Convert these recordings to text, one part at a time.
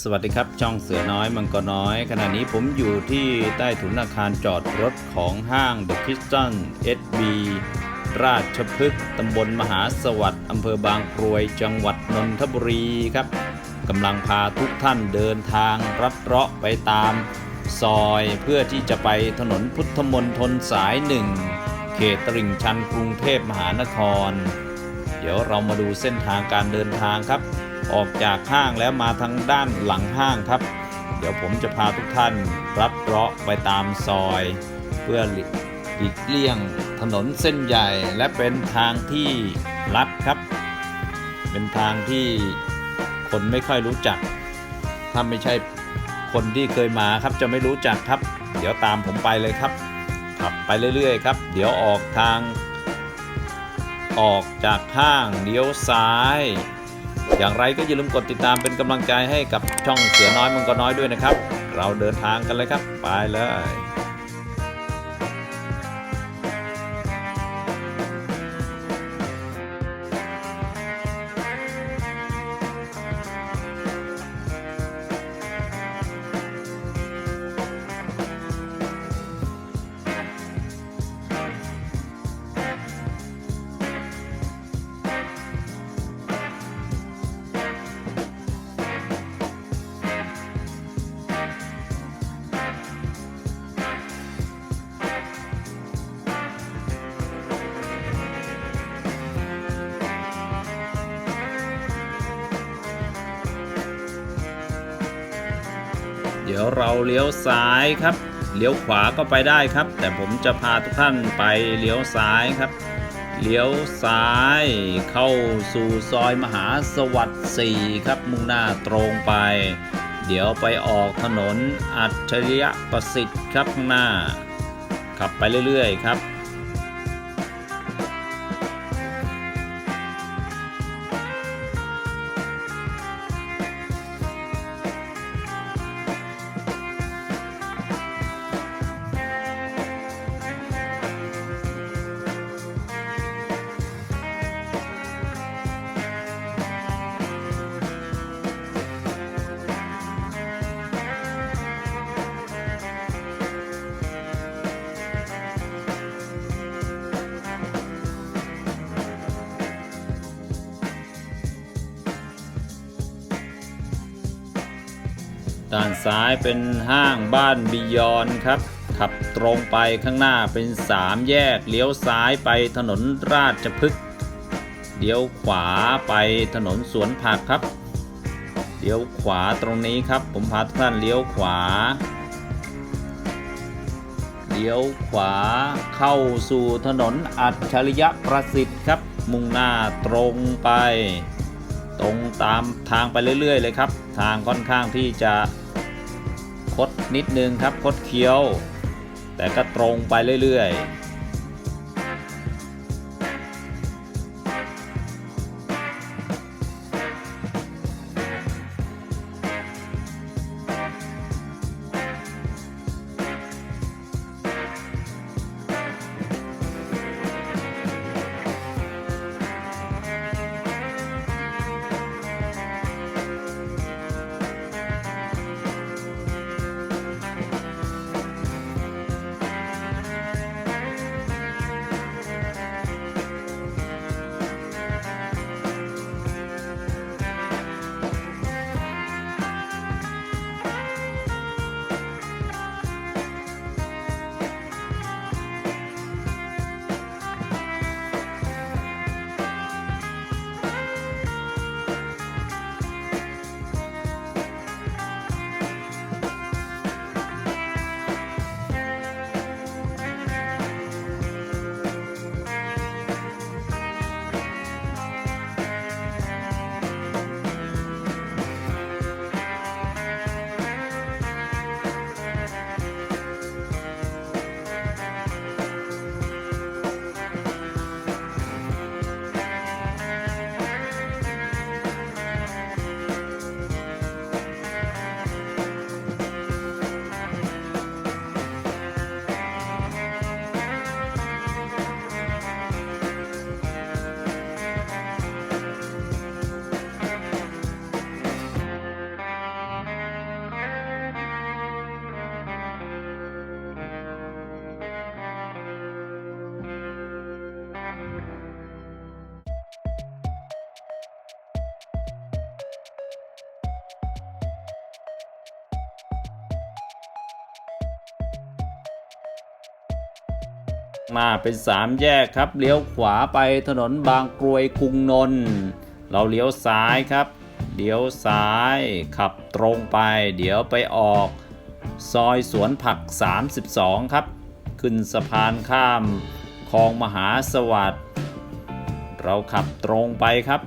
สวัสดีครับ ช่องเสือน้อยมังกรน้อย ขณะนี้ผมอยู่ที่ใต้ถุนอาคารจอดรถของห้างเดอะคริสตันเอสบีราชพฤกษ์ตำบลมหาสวัสดิ์อำเภอบางกรวยจังหวัดนนทบุรีครับกำลังพาทุกท่านเดินทางรัดเลาะไปตามซอยเพื่อที่จะไปถนนพุทธมนตรสายหนึ่งเขตตลิ่งชันกรุงเทพมหานคร เดี๋ยวเรามาดูเส้นทางการเดินทางครับ ออกจากห้างแล้วมาทางด้านหลังห้างครับ เดี๋ยวผมจะพาทุกท่านรัดเลาะไปตามซอย เพื่อหลีกหลีกเลี่ยงถนนเส้นใหญ่และเป็นทางที่ลัดครับ เป็นทางที่คนไม่ค่อยรู้จัก ถ้าไม่ใช่คนที่เคยมาครับจะไม่รู้จักครับ เดี๋ยวตามผมไปเลยครับ ขับไปเรื่อยๆครับ เดี๋ยวออกทาง ออกจากห้างเลี้ยวซ้าย อย่างไรก็อย่าลืมกดติดตามเป็นกำลังใจให้กับช่องเสือน้อยมังกรน้อยด้วยนะครับ เราเดินทางกันเลยครับ ไปเลย เดี๋ยวเราเลี้ยวซ้ายครับ เลี้ยวขวาก็ไปได้ครับ แต่ผมจะพาทุกท่านไปเลี้ยวซ้ายครับ เลี้ยวซ้ายเข้าสู่ซอยมหาสวัสดิ์4ครับ มุ่งหน้าตรงไป เดี๋ยวไปออกถนนอัจฉริยประสิทธิ์ครับข้างหน้า ขับไปเรื่อยๆครับ ด้านซ้ายเป็นห้างบ้านบิยอนครับ ขับตรงไปข้างหน้าเป็นสามแยกเลี้ยวซ้ายไปถนนราชพฤกษ์เลี้ยวขวาไปถนนสวนผักครับเลี้ยวขวาตรงนี้ครับ ผมพาทุกท่านเลี้ยวขวาเลี้ยวขวาเข้าสู่ถนนอัจฉริยะประสิทธิ์ครับ มุ่งหน้าตรงไป ตรงตามทางไปเรื่อย ๆ เลยครับ ทางค่อนข้างที่จะ คดนิดนึงครับคดเคี้ยว แต่ก็ตรงไปเรื่อยๆ มาเป็นสามแยกครับ เลี้ยวขวาไปถนนบางกรวยกรุงนนท์เราเลี้ยวซ้ายครับ เลี้ยวซ้ายขับตรงไป เดี๋ยวไปออก ซอยสวนผัก 32 ครับ ขึ้นสะพานข้ามคลองมหาสวัสดิ์เราขับตรงไปครับ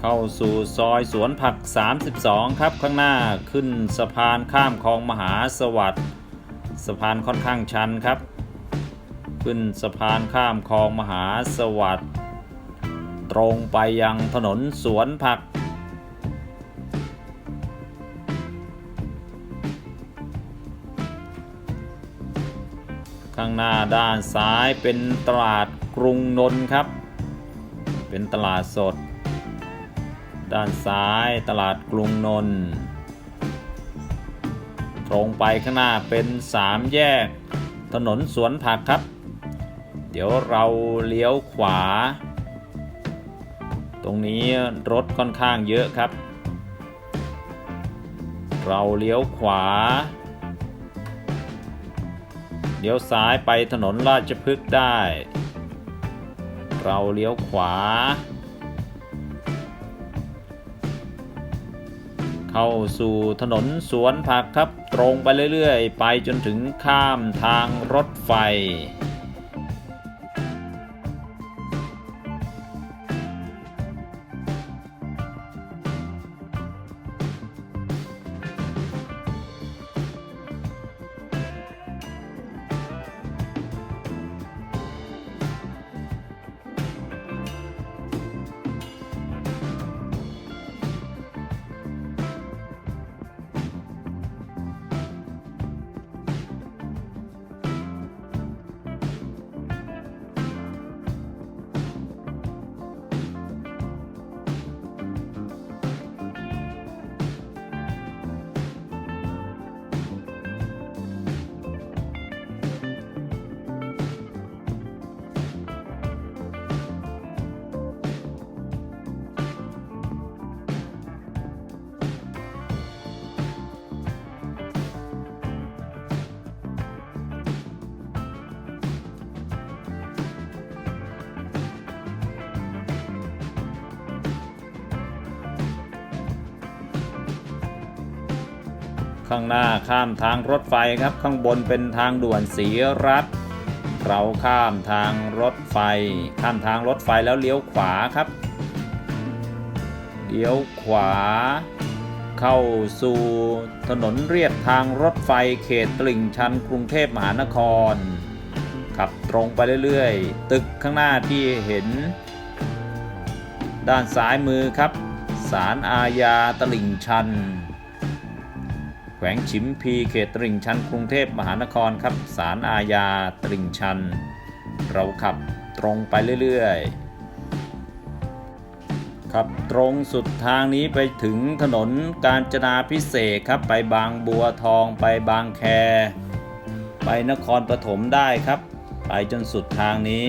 เข้าสู่ซอยสวนผัก 32 ครับ ข้างหน้าขึ้นสะพานข้ามคลองมหาสวัสดิ์สะพานค่อนข้างชันครับ ขึ้นสะพานข้ามคลองมหาสวัสดิ์ตรงไปยังถนนสวนผัก ข้างหน้าด้านซ้ายเป็นตลาดกรุงนนท์ครับ เป็นตลาดสด ด้านซ้ายตลาดกรุงนนท์ตรงไปข้างหน้าเป็นสามแยก ถนนสวนผักครับ เดี๋ยวเราเลี้ยวขวา ตรงนี้รถค่อนข้างเยอะครับ เราเลี้ยวขวา เลี้ยวซ้ายไปถนนราชพฤกษ์ได้ เราเลี้ยวขวา เข้าสู่ถนนสวนผักครับ ตรงไปเรื่อยๆ ไปจนถึงข้ามทางรถไฟ ข้างหน้าข้ามทางรถไฟครับ ข้างบนเป็นทางด่วนสีรัฐ เราข้ามทางรถไฟ ข้ามทางรถไฟแล้วเลี้ยวขวาครับ เลี้ยวขวา เข้าสู่ถนนเรียบทางรถไฟเขตตลิ่งชันกรุงเทพมหานครขับตรงไปเรื่อยๆ ตึกข้างหน้าที่เห็น ด้านซ้ายมือครับ ศาลอาญาตลิ่งชัน แขวงฉิมพีเขตตลิ่งชันกรุงเทพมหานครครับศาลอาญาตลิ่งชัน เราขับตรงไปเรื่อยๆ ขับตรงสุดทางนี้ไปถึงถนนกาญจนาพิเศษครับไปบางบัวทองไปบางแค ไปนครปฐมได้ครับ ไปจนสุดทางนี้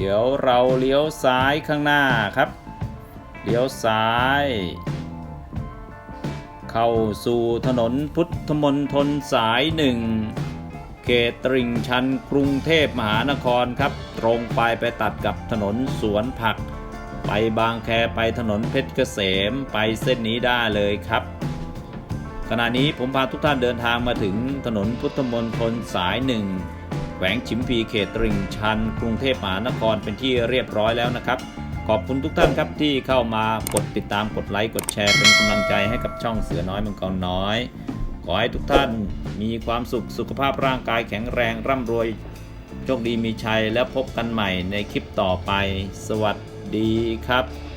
เดี๋ยวเราเลี้ยวซ้ายข้างหน้าครับ เลี้ยวซ้าย เข้าสู่ถนนพุทธมนทนสายหนึ่งเขตตริ่งชันกรุงเทพมหานครครับ ตรงไปไปตัดกับถนนสวนผัก ไปบางแคไปถนนเพชรเกษมไปเส้นนี้ได้เลยครับขณะนี้ผมพาทุกท่านเดินทางมาถึงถนนพุทธมนทนสายหนึ่ง แขวงฉิมพีเขตตริ่งชัน กรุงเทพมหานครเป็นที่เรียบร้อยแล้วนะครับ ขอบคุณทุกท่านครับที่เข้ามากดติดตามกดไลค์กดแชร์เป็นกำลังใจให้กับช่องเสือน้อยมังกรน้อย ขอให้ทุกท่านมีความสุขสุขภาพร่างกายแข็งแรงร่ำรวยโชคดีมีชัยแล้วพบกันใหม่ในคลิปต่อไป สวัสดีครับ